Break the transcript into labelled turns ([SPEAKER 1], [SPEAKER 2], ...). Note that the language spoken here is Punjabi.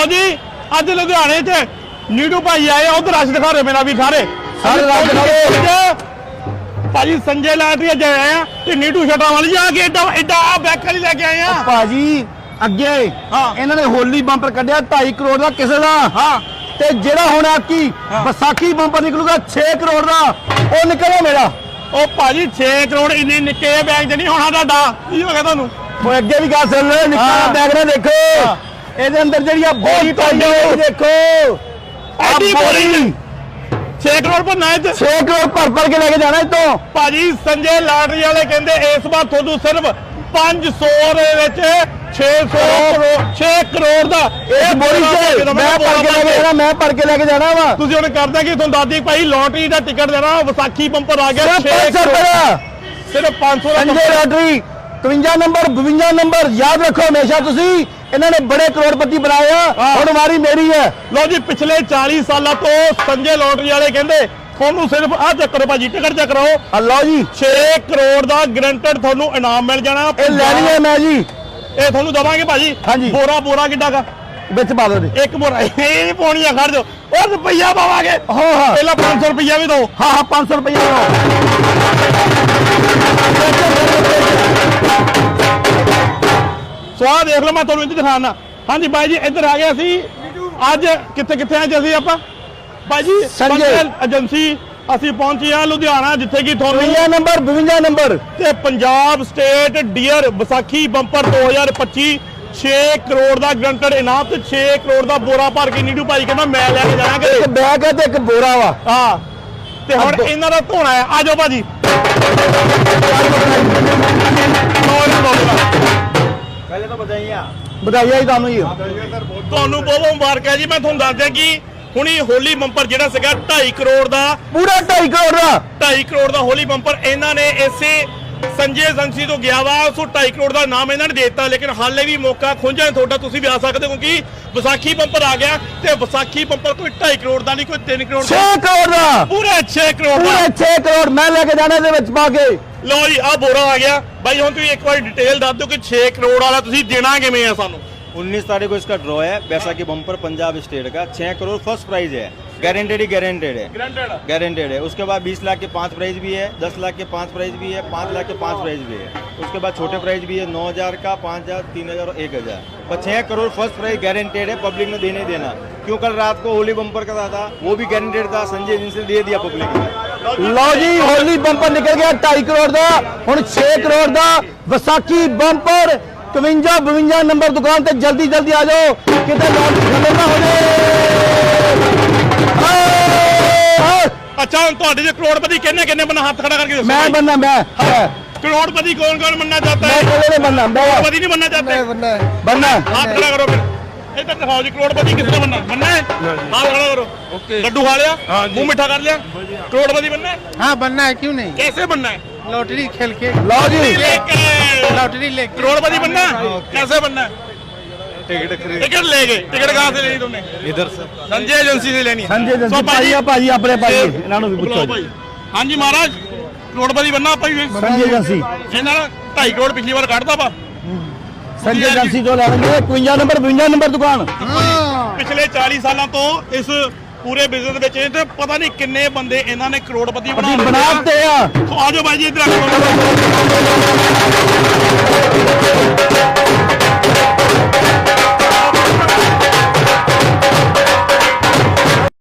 [SPEAKER 1] ਲਓ ਜੀ ਅੱਜ ਲੁਧਿਆਣੇ 'ਚ ਨੀਡੂ ਭਾਈ ਆਏ ਆ ਉਧਰ ਰਸ਼ ਦਿਖਾ ਰਹੇ ਮੇਰਾ ਵੀ ਸਾਰੇ।
[SPEAKER 2] ਸਾਰੇ ਰਸ਼ ਦਿਖਾ।
[SPEAKER 1] ਭਾਜੀ ਸੰਜੇ ਲਾਟਰੀ ਅੱਜ ਆਏ ਆ ਤੇ ਨੀਡੂ ਛਟਾ ਵਾਲੀ। ਜਾ ਕੇ ਏਡਾ ਏਡਾ ਬੈਕ ਵਾਲੀ ਲੈ ਕੇ ਆਏ ਆ।
[SPEAKER 2] ਭਾਜੀ ਅੱਗੇ
[SPEAKER 1] ਹਾਂ।
[SPEAKER 2] ਇਹਨਾਂ ਨੇ ਹੋਲੀ ਬੰਪਰ ਕੱਢਿਆ 2.5 ਕਰੋੜ ਦਾ ਕਿਸੇ ਦਾ।
[SPEAKER 1] ਹਾਂ।
[SPEAKER 2] ਤੇ ਜਿਹੜਾ ਹੁਣ
[SPEAKER 1] ਹਾਂ।
[SPEAKER 2] ਵਿਸਾਖੀ ਬੰਪਰ ਨਿਕਲੂਗਾ 6 ਕਰੋੜ ਦਾ। ਉਹ ਨਿਕਲਿਆ ਮੇਰਾ।
[SPEAKER 1] ਉਹ ਭਾਜੀ 6 ਕਰੋੜ ਇੰਨੇ ਨਿੱਕੇ ਬੈਗ 'ਚ ਨਹੀਂ ਹੋਣਾ ਤੁਹਾਡਾ। ਕੀ ਹੋ ਗਿਆ ਤੁਹਾਨੂੰ?
[SPEAKER 2] ਉਹ ਅੱਗੇ ਵੀ ਗੱਲ ਸੁਣ ਲਓ ਨਿੱਕਾ। ਬੈਗ ਨਾ ਦੇਖੋ। ਇਹਦੇ ਅੰਦਰ ਜਿਹੜੀ ਆ ਬੋਰੀ ਪਾਈ ਹੋਈ ਦੇਖੋ। ਆਹ
[SPEAKER 1] ਬੋਰੀ 6 ਕਰੋੜ ਪਰ ਨਾ
[SPEAKER 2] 6 ਕਰੋੜ ਭਰ ਭਰ ਕੇ ਲੈ ਕੇ ਜਾਣਾ ਇਤੋਂ
[SPEAKER 1] ਭਾਜੀ ਸੰਜੇ ਲਾਟਰੀ ਵਾਲੇ ਕਹਿੰਦੇ ਇਸ ਵਾਰ ਤੁਹਾਨੂੰ ਸਿਰਫ 500 ਦੇ ਵਿੱਚ 600 ਕਰੋੜ। 6 ਕਰੋੜ ਦਾ
[SPEAKER 2] ਇਹ ਬੋਰੀ ਚ ਮੈਂ ਭਰ ਕੇ ਲੈ ਕੇ ਜਾਣਾ ਮੈਂ ਭਰ ਕੇ ਲੈ ਕੇ ਜਾਣਾ ਵਾ।
[SPEAKER 1] ਤੁਸੀਂ ਹੁਣ ਕਰਦਾ ਕਿ ਤੁਹਾਨੂੰ ਦਾਦੀ ਭਾਈ ਲੋਟਰੀ ਦਾ ਟਿਕਟ ਦੇਣਾ ਵਿਸਾਖੀ ਬੰਪਰ ਆ ਗਿਆ 6
[SPEAKER 2] 500
[SPEAKER 1] ਕਰੋੜ।
[SPEAKER 2] ਰੁਪਇਆ
[SPEAKER 1] ਸਿਰਫ 500 ਦਾ
[SPEAKER 2] ਸੰਜੇ ਲਾਟਰੀ 51 ਨੰਬਰ 52 ਨੰਬਰ ਯਾਦ ਰੱਖੋ ਹਮੇਸ਼ਾ ਤੁਸੀਂ। ਇਹਨਾਂ ਨੇ ਬੜੇ ਕਰੋੜਪਤੀ ਬਣਾਏ ਆ। ਹੁਣ ਵਾਰੀ ਮੇਰੀ ਹੈ।
[SPEAKER 1] ਲਓ ਜੀ ਪਿਛਲੇ 40 ਸਾਲਾਂ ਤੋਂ ਸੰਜੇ ਲੋਟਰੀ ਵਾਲੇ ਕਹਿੰਦੇ ਤੁਹਾਨੂੰ ਸਿਰਫ ਆਹ ਚੈੱਕ ਕਰੋ ਭਾਜੀ ਟਿਕਟ ਚੈੱਕ ਕਰੋ
[SPEAKER 2] ਆ ਲਓ ਜੀ।
[SPEAKER 1] 6 ਕਰੋੜ ਦਾ ਗਰੰਟਡ ਤੁਹਾਨੂੰ ਇਨਾਮ ਮਿਲ ਜਾਣਾ।
[SPEAKER 2] ਇਹ ਲੈਣੀ ਹੈ ਮੈਂ ਜੀ।
[SPEAKER 1] ਇਹ ਤੁਹਾਨੂੰ ਦਵਾਂਗੇ ਭਾਜੀ।
[SPEAKER 2] ਹਾਂਜੀ।
[SPEAKER 1] ਬੋਰਾ ਬੋਰਾ ਕਿੱਡਾ ਕਾ
[SPEAKER 2] ਵਿੱਚ ਪਾ ਦੋ ਜੀ।
[SPEAKER 1] ਇੱਕ ਬੋਰਾ ਇਹ ਨਹੀਂ ਪਾਉਣੀ ਆ ਖੜ ਜਾਓ। ਉਹ ਰੁਪਈਆ ਪਾਵਾਂਗੇ।
[SPEAKER 2] ਹਾਂ ਹਾਂ।
[SPEAKER 1] ਪਹਿਲਾਂ 500 ਰੁਪਈਆ ਵੀ ਦਿਓ।
[SPEAKER 2] ਹਾਂ ਹਾਂ 500 ਰੁਪਏ ਦਿਓ।
[SPEAKER 1] ਸੋ ਆਹ ਦੇਖ ਲਓ ਮੈਂ ਤੁਹਾਨੂੰ ਇੱਧਰ ਦਿਖਾਣਾ ਹਾਂਜੀ ਬਾਈ ਜੀ ਇੱਧਰ ਆ ਗਏ ਅਸੀਂ ਅੱਜ ਕਿੱਥੇ ਕਿੱਥੇ ਆਏ ਜੀ ਅਸੀਂ ਆਪਾਂ? ਬਾਈ ਜੀ
[SPEAKER 2] ਸੰਜੇ।
[SPEAKER 1] ਏਜੰਸੀ ਅਸੀਂ ਪਹੁੰਚੇ ਆ ਲੁਧਿਆਣਾ ਜਿੱਥੇ ਕਿ ਤੁਹਾਨੂੰ
[SPEAKER 2] 52 ਨੰਬਰ 52 ਨੰਬਰ।
[SPEAKER 1] ਤੇ Punjab state dear Vaisakhi bumper 2025 6 crore ਦਾ ਗਰੰਟਡ ਇਨਾਮ ਤੇ 6 ਕਰੋੜ ਦਾ ਬੋਰਾ ਭਰ ਕੇ ਨੀਡੂ ਭਾਈ ਕਹਿੰਦਾ ਮੈਂ ਲੈ ਕੇ ਜਾਣਾ
[SPEAKER 2] ਇੱਕ ਬੈਗ ਹੈ ਤੇ ਇੱਕ ਬੋਰਾ ਵਾ।
[SPEAKER 1] ਹਾਂ ਤੇ ਹੁਣ। ਇਹਨਾਂ ਦਾ ਧੋਣਾ ਹੈ। ਆਜੋ ਭਾਜੀ। ਜੀ, ਲਓ ਜੀ।
[SPEAKER 2] ਵਧਾਈਆਂ ਹੀ ਤੁਹਾਨੂੰ ਜੀ
[SPEAKER 1] ਤੁਹਾਨੂੰ ਬਹੁਤ ਬਹੁਤ ਮੁਬਾਰਕਾਂ ਜੀ ਮੈਂ ਤੁਹਾਨੂੰ ਦੱਸ ਦਿਆਂ ਕਿ ਹੁਣੀ ਹੋਲੀ ਬੰਪਰ ਜਿਹੜਾ ਸੀਗਾ 2.5 ਕਰੋੜ ਦਾ
[SPEAKER 2] ਪੂਰਾ 2.5 ਕਰੋੜ ਦਾ
[SPEAKER 1] 2.5 ਕਰੋੜ ਦਾ ਹੋਲੀ ਬੰਪਰ ਇਹਨਾਂ ਨੇ ਇਸੇ ਸੰਜੇ ਏਜੰਸੀ ਤੋਂ ਗਿਆ ਵਾ ਸੋ 2.5 ਕਰੋੜ ਦਾ ਨਾਮ ਇਹਨਾਂ ਨੇ ਦੇ ਦਿੱਤਾ ਲੇਕਿਨ ਹਾਲੇ ਵੀ ਮੌਕਾ ਖੁੰਝਾ ਹੈ ਤੁਹਾਡਾ ਤੁਸੀਂ ਵੀ ਆ ਸਕਦੇ ਹੋ ਕਿਉਂਕਿ ਵਿਸਾਖੀ ਬੰਪਰ ਆ ਗਿਆ ਤੇ ਵਿਸਾਖੀ ਬੰਪਰ ਕੋਈ 2.5 ਕਰੋੜ ਦਾ ਨਹੀਂ ਕੋਈ 3 ਕਰੋੜ
[SPEAKER 2] 6
[SPEAKER 1] ਦਾ
[SPEAKER 2] ਕਰੋੜ ਦਾ
[SPEAKER 1] ਪੂਰਾ 6 ਕਰੋੜ ਦਾ
[SPEAKER 2] ਪੂਰੇ 6 ਕਰੋੜ ਮੈਂ ਲੈ ਕੇ ਜਾਣਾ ਇਹਦੇ ਵਿੱਚ ਪਾ ਕੇ
[SPEAKER 1] ਲਓ ਜੀ ਆ ਬੋਰਾ ਆ ਗਿਆ ਬਾਈ ਹੁਣ ਤੁਸੀਂ ਇੱਕ ਵਾਰ ਡਿਟੇਲ ਦੱਸ ਦਿਓ ਕਿ 6 ਕਰੋੜ ਵਾਲਾ ਤੁਸੀਂ ਦੇਣਾ ਕਿਵੇਂ ਆ ਸਾਨੂੰ
[SPEAKER 3] 19 तारीख को इसका ड्रॉ है बैसाखी बम्पर पंजाब स्टेट का 6 करोड़ फर्स्ट प्राइज है गारंटेड ही गारंटेड है
[SPEAKER 1] ਗਰੰਟਡ
[SPEAKER 3] गारंटेड है उसके बाद 20 लाख के पांच प्राइज भी है 10 लाख के पांच प्राइज भी है 5 लाख के पांच प्राइज भी है उसके बाद छोटे प्राइज भी है 9000 का 5000 3000 और 1000 पर 6 करोड़ फर्स्ट प्राइज गारंटेड है पब्लिक ने देने देना क्यों कल रात को होली बम्पर का था वो भी गारंटेड था संजय एजेंसी ने दे दिया पब्लिक ने
[SPEAKER 2] ਲਓ ਜੀ ਹੋਲੀ ਬੰਪਰ ਨਿਕਲ ਗਿਆ 2.5 ਕਰੋੜ ਦਾ ਹੁਣ 6 ਕਰੋੜ ਦਾ ਵਿਸਾਖੀ ਬੰਪਰ 51 52 ਨੰਬਰ ਦੁਕਾਨ ਤੇ ਜਲਦੀ ਜਲਦੀ ਆ ਜਾਓ ਕਿਤੇ ਲੋਕ ਥੱਲੇ ਨਾ ਹੋ
[SPEAKER 1] ਅੱਛਾ ਹੁਣ ਤੁਹਾਡੇ ਜੇ ਕਰੋੜਪਤੀ ਕਿੰਨੇ ਕਿੰਨੇ ਬੰਨਾ ਹੱਥ ਖੜਾ ਕਰਕੇ ਦੱਸੋ
[SPEAKER 2] ਮੈਂ
[SPEAKER 1] ਭਾਈ।
[SPEAKER 2] ਬੰਨਾ ਮੈਂ ਮੈਂ
[SPEAKER 1] ਕਰੋੜਪਤੀ कौन कौन बनना चाहता है
[SPEAKER 2] ਕੋਲੇ ਨਹੀਂ ਬੰਨਾ ਮੈਂ
[SPEAKER 1] करोड़पति नहीं बनना चाहते
[SPEAKER 2] ਬੰਨਾ
[SPEAKER 1] हाथ खड़ा करो फिर इधर दिखाओ जी करोड़पति किसने बनना बनना है हाथ खड़ा करो ओके लड्डू खा लिया मुंह मीठा कर लिया करोड़पति बनना है
[SPEAKER 4] हाँ बनना है क्यों नहीं
[SPEAKER 1] कैसे बनना है
[SPEAKER 4] लॉटरी खेल के
[SPEAKER 2] ਲਓ ਜੀ
[SPEAKER 1] लेके
[SPEAKER 4] लॉटरी लेके
[SPEAKER 1] करोड़पति बनना है कैसे बनना है टिकट ले गए टिकट कहाँ से लेनी तुमने
[SPEAKER 3] इधर से
[SPEAKER 1] संजय एजेंसी से लेनी है
[SPEAKER 2] ਸੰਜੇ
[SPEAKER 1] सो
[SPEAKER 2] ਜੰਸੀ ਭਾਈ ਆ ਭਾਜੀ ਆਪਣੇ ਭਾਈ ਇਹਨਾਂ ਨੂੰ ਵੀ
[SPEAKER 1] बुलाओ
[SPEAKER 2] ਪੁੱਛੋ
[SPEAKER 1] भाई हाँ जी महाराज करोड़पति बनना ਆਪਾਂ ਵੀ
[SPEAKER 2] ਸੰਜੇ ਏਜੰਸੀ
[SPEAKER 1] ਇਹਨਾਂ ਨਾਲ 2.5 ਕਰੋੜ ਪਿਛਲੀ ਵਾਰ ਕੱਢਦਾ ਵਾ
[SPEAKER 2] ਸੰਜੇ ਏਜੰਸੀ ਤੋਂ ਲੈਣਗੇ 51 ਨੰਬਰ 52 ਨੰਬਰ ਦੁਕਾਨ
[SPEAKER 1] ਪਿਛਲੇ 40 ਸਾਲਾਂ ਤੋਂ ਇਸ ਪੂਰੇ ਬਿਜ਼ਨਸ ਵਿੱਚ ਇਹ ਤੇ ਪਤਾ ਨਹੀਂ ਕਿੰਨੇ ਬੰਦੇ ਇਹਨਾਂ ਨੇ ਕਰੋੜਪਤੀ ਬਣਾ
[SPEAKER 2] ਅਸੀਂ
[SPEAKER 1] ਲਏ ਆ।
[SPEAKER 2] ਬਣਾਤੇ ਆ
[SPEAKER 1] ਸੋ ਆਜੋ ਬਾਈ ਜੀ ਇੱਧਰ ਆਜੋ